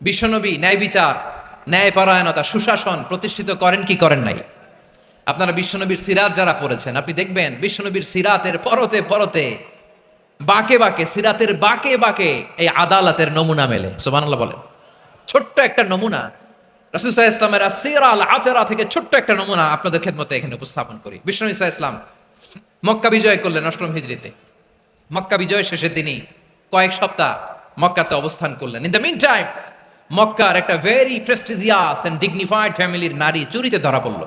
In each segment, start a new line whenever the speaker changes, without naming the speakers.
বিশ্বনবী ন্যায় বিচার ন্যায়পরায়ণতা সুশাসন প্রতিষ্ঠিত করেন কি করেন নাই? আপনারা বিশ্বনবীর সিরাত যারা পড়েছেন, আপনি দেখবেন বিশ্বনবীর সিরাতের পরতে পরতে, বাকে বাকে, সিরাতের বাকে বাকে এই আদালতের নমুনা মেলে। সুবহানাল্লাহ বলেন। ছোট্ট একটা নমুনা রাসুসাহ ইসলামের আসিরা আল আতেরা থেকে ছোট্ট একটা নমুনা আপনাদের খেদমতে এখানে উপস্থাপন করি। বিষ্ণু ইসা ইসলাম মক্কা বিজয় করলেন অষ্টম হিজড়িতে। মক্কা বিজয় শেষের দিনই কয়েক সপ্তাহ মক্কাতে অবস্থান করলেন। ইন দ্য মিন টাইম মক্কার একটা ভেরি প্রেস্টিজিয়াস অ্যান্ড ডিগনিফাইড ফ্যামিলির নারী চুরিতে ধরা পড়ল।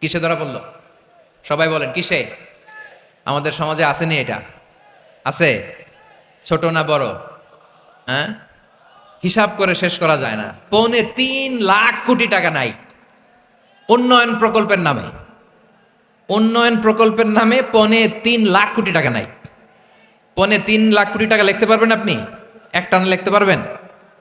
কিসে ধরা পড়ল? সবাই বলেন, কিসে? আমাদের সমাজে আসেনি এটা। আছে? ছোট না বড়? হ্যাঁ? হিসাব করে শেষ করা যায় না। পৌনে তিন লাখ কোটি টাকা নাই। উন্নয়ন প্রকল্পের নামে। উন্নয়ন প্রকল্পের নামে পৌনে তিন লাখ কোটি টাকা নাই। পৌনে তিন লাখ কোটি টাকা লিখতে পারবেন আপনি? এক টানে লিখতে পারবেন?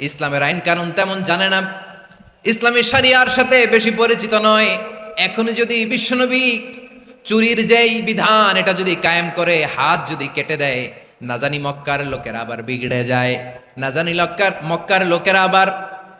ইসলামের আইন কানুন তেমন জানে না। ইসলামী সারিয়ার সাথে বেশি পরিচিত নয়। এখন যদি বিশ্বনবী চুরির যেই বিধান, এটা যদি কায়েম করে, হাত যদি কেটে দেয়, না জানি মক্কার লোকেরা আবার বিগড়ে যায়, না জানি লক্কার মক্কার লোকেরা আবার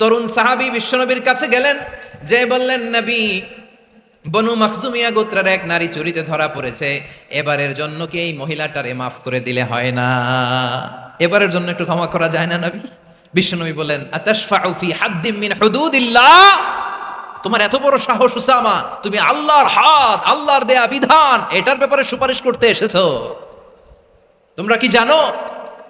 তরুণ সাহাবী বিশ্বনবীর কাছে গেলেন, যে বললেন, নবী, বনু মাকসুমিয়া গোত্রের এক নারী চুরিতে ধরা পড়েছে, এবারের জন্য কি এই মহিলাটারে মাফ করে দিলে হয় না? এবারের জন্য একটু ক্ষমা করা যায় না, নবী? বিশ্বনবী বলেন আতাশফাউ ফি হাদ্দিম মিন হুদুদিল্লাহ, তোমার এত বড় সাহস উসামা, তুমি আল্লাহর হাত, আল্লাহর দেয়া বিধান, এটার ব্যাপারে সুপারিশ করতে এসেছ। তোমরা কি জানো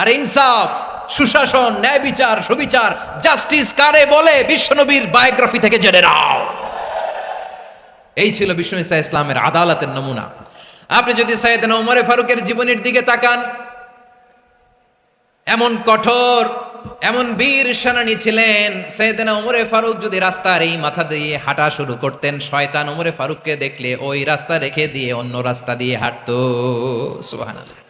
আর ইনসাফ, সুশাসন, ন্যায় বিচার, সুবিচার, জাস্টিস কারে বলে বিশ্বনবীর বায়োগ্রাফি থেকে জেনে নাও। এই ছিল বিষ্ণু ইসা ইসলামের আদালতের নমুনা। আপনি যদি সাইয়েদনা ওমরে ফারুকের জীবনের দিকে তাকান, এমন কঠোর, এমন বীর সেনানী ছিলেন সৈয়দনা ওমরে ফারুক যদি রাস্তার এই মাথা দিয়ে হাঁটা শুরু করতেন, শয়তান ওমরে ফারুককে দেখলে ওই রাস্তা রেখে দিয়ে অন্য রাস্তা দিয়ে হাঁটতো। সুবহানাল্লাহ।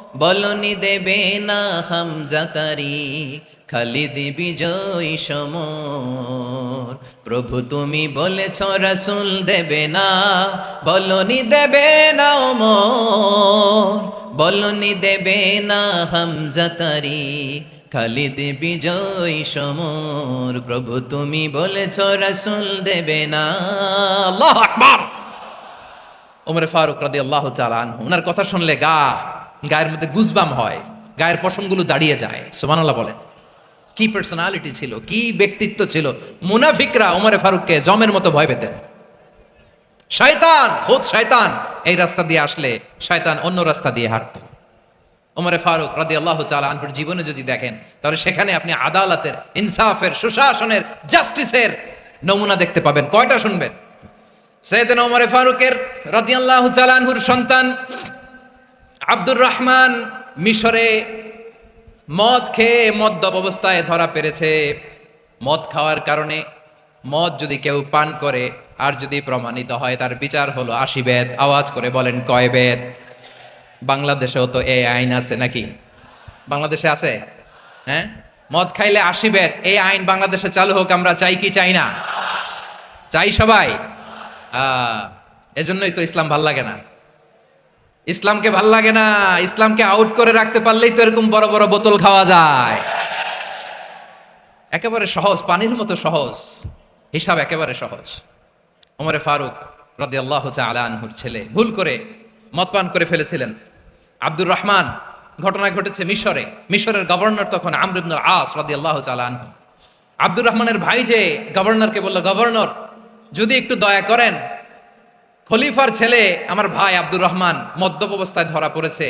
বলনি দেবে না হামজা তারিক খালিদ বিজয় সমর। প্রভু তুমি বলেছ, রাসূল দেবে না, বলনি দেবে না ওমর। বলনি দেবে না হামজা তারিক খালিদ বিজয় সমর। প্রভু তুমি বলেছ, রাসূল দেবে না। আল্লাহু আকবার। ওমরে ফারুক রাদি আল্লাহ চালান ওনার কথা শুনলে গা গায়ের মধ্যে গুজবাম হয়, গায়ের পশমগুলো দাঁড়িয়ে যায়। সুবহানাল্লাহ বলেন। কি পার্সোনালিটি ছিল, কি ব্যক্তিত্ব ছিল? মুনাফিকরা ওমরে ফারুককে জমের মতো ভয় পেতেন। শয়তান, খোদ শয়তান, এই রাস্তা দিয়ে আসলে শয়তান অন্য রাস্তা দিয়ে হাঁটত। ওমরে ফারুক রাদি আল্লাহ আনহুর জীবনে যদি দেখেন, তাহলে সেখানে আপনি আদালতের, ইনসাফের, সুশাসনের, জাস্টিসের নমুনা দেখতে পাবেন। কয়টা শুনবেন? সৈয়দিন ওমরে ফারুকের রাদিয়াল্লাহু চালানহুর সন্তান আব্দুর রহমান মিশরে মদ খেয়ে মদ্যপ অবস্থায় ধরা পেরেছে। মদ খাওয়ার কারণে মদ যদি কেউ পান করে, আর যদি প্রমাণিত হয়, তার বিচার হলো আশি বেদ। আওয়াজ করে বলেন, কয় বেদ? বাংলাদেশেও তো এই আইন আছে নাকি? বাংলাদেশে আছে? হ্যাঁ? মদ খাইলে আশি বেদ। এই আইন বাংলাদেশে চালু হোক, আমরা চাই কি চাই না? চাই সবাই? এজন্যই তো ইসলাম ভালো লাগে না। ইসলামকে ভালো লাগে না, ইসলামকে আউট করে রাখতে পারলেই তো এরকম বড় বড় বোতল খাওয়া যায়। একেবারে সহজ, পানির মতো সহজ। হিসাব একেবারে সহজ। ওমরে ফারুক রাদি আল্লাহ আনহুর ছেলে ভুল করে মদ পান করে ফেলেছিলেন। আব্দুর রহমান ঘটনা ঘটেছে মিশরে। মিশরের গভর্নর তখন আমর ইবনুল আস রাদি আল্লাহ আনহু। আব্দুর রহমানের ভাই যে গভর্নরকে বলল, গভর্নর, যদি একটু দয়া করেন খলিফার ছেলে আমার ভাই আব্দুর রহমান মদ্যপ অবস্থায় ধরা পড়েছে।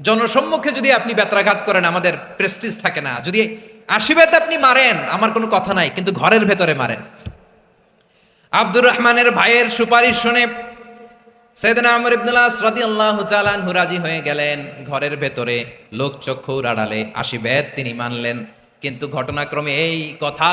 জনসম্মুখে যদি আপনি ব্যত্রাঘাত করেন, আমাদের প্রেস্টিজ থাকে না। যদি আশীর্বাদ আপনি মারেন, আমার কোনো কথা নাই, কিন্তু ঘরের ভেতরে মারেন। আব্দুর রহমানের ভাইয়ের সুপারিশ শুনে সৈয়দনা আমর ইবনুল্লাহ রাদিয়াল্লাহু আল্লাহ আনহু রাজি হয়ে গেলেন। ঘরের ভেতরে লোক চক্ষুর আড়ালে আশীর্বাদ তিনি মানলেন। কিন্তু ঘটনাক্রমে এই কথা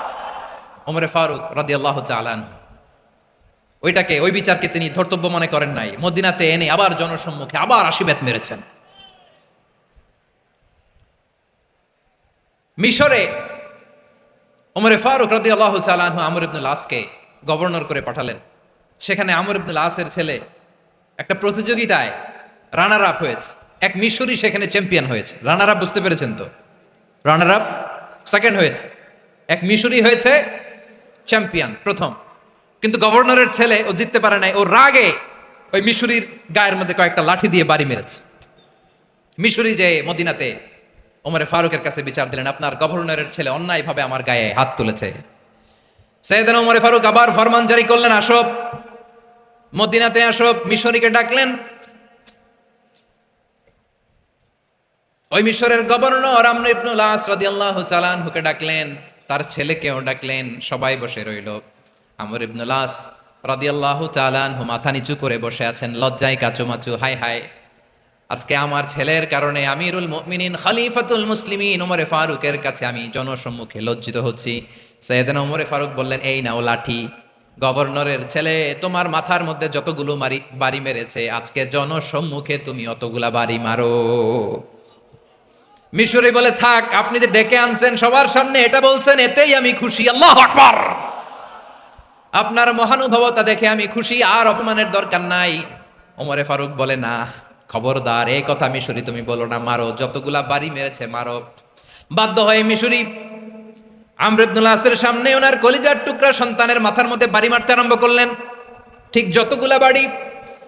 ওমরে ফারুক রাদি আল্লাহ চালান ওইটাকে, ওই বিচারকে তিনি ধর্তব্য মনে করেন নাই। মদিনাতে এনে আবার জনসম্মুখে আবার আশীর্বাদ মেরেছেন। মিশরে ওমরে ফারুক রাদি আল্লাহ চালানহু আমর ইবনুল আসকে গভর্নর করে পাঠালেন। সেখানে আমর ইবনুল আসের ছেলে একটা প্রতিযোগিতায় রানার আপ হয়েছে। এক মিশরি সেখানে চ্যাম্পিয়ন হয়েছে। রানার আপ বুঝতে পেরেছেন তো? রানার আপ সেকেন্ড হয়েছে। এক মিশরি হয়েছে চ্যাম্পিয়ন প্রথম। কিন্তু গভর্নরের ছেলে, ও জিততে পারে নাই, ও রাগে ওই মিশরির গায়ের মধ্যে কয়েকটা লাঠি দিয়ে বাড়ি মেরেছে। মিশরি যে মদিনাতে ওমরে ফারুকের কাছে বিচার দিলেন, আপনার গভর্নরের ছেলে অন্যায়ভাবে আমার গায়ে হাত তুলেছে। সৈয়দান ওমরে ফারুক আবার ফরমান জারি করলেন, আসব। মদিনাতে আসব, মিশরিকে ডাকলেন। ওই মিশরের গভর্নর আমর ইবনুল আস রাদিয়াল্লাহু চালানহুকে ডাকলেন। তার ছেলেকেও ডাকলেন, সবাই বসে রইল। আমর ইবনুল আস রাদিয়াল্লাহু চালানহু মাথা নিচু করে বসে আছেন, লজ্জায় কাচুমাচু হাই হাই আজকে আমার ছেলের কারণে আমিরুল মুমিনিন, খলিফাতুল মুসলিমিন ওমরে ফারুকের কাছে আমি জনসম্মুখে লজ্জিত হচ্ছি। সৈয়দনা ওমরে ফারুক বললেন, এই নাও লাঠি। গভর্নরের ছেলে, তোমার মাথার মধ্যে যতগুলো মারি, বাড়ি মেরেছে, আজকে জনসম্মুখে তুমি অতগুলা বাড়ি মারো। মিশরি বলে, থাক, আপনি যে ডেকে আনছেন, সবার সামনে এটা বলছেন, এতেই আমি খুশি। আল্লাহ আকবার! আপনার মহানুভবতা দেখে আমি খুশি, আর অপমানের দরকার নাই। ওমরে ফারুক বলে, না, খবরদার, এই কথা মিশরি তুমি বলো না, মারো। যতগুলা বাড়ি মেরেছে, মারো। বাধ্য হয়ে মিশরি আমরুদ্দুল্লাহের সামনে ওনার কলিজার টুকরা সন্তানের মাথার মধ্যে বাড়ি মারতে আরম্ভ করলেন। ঠিক যতগুলা বাড়ি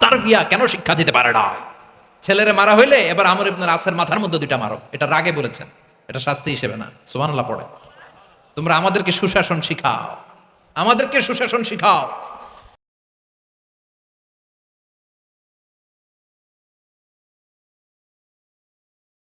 তার বিয়া কেন শিক্ষা দিতে পারে না? ছেলেরে মারা হইলে এবার আমর ইবনুল আসের মাথার মধ্যে দুইটা মারো। এটা রাগে বলেছেন। এটা শাস্তি হিসেবে না। সুবহানাল্লাহ পড়ে। তোমরা আমাদেরকে সুশাসন শিখাও। আমাদেরকে সুশাসন শিখাও।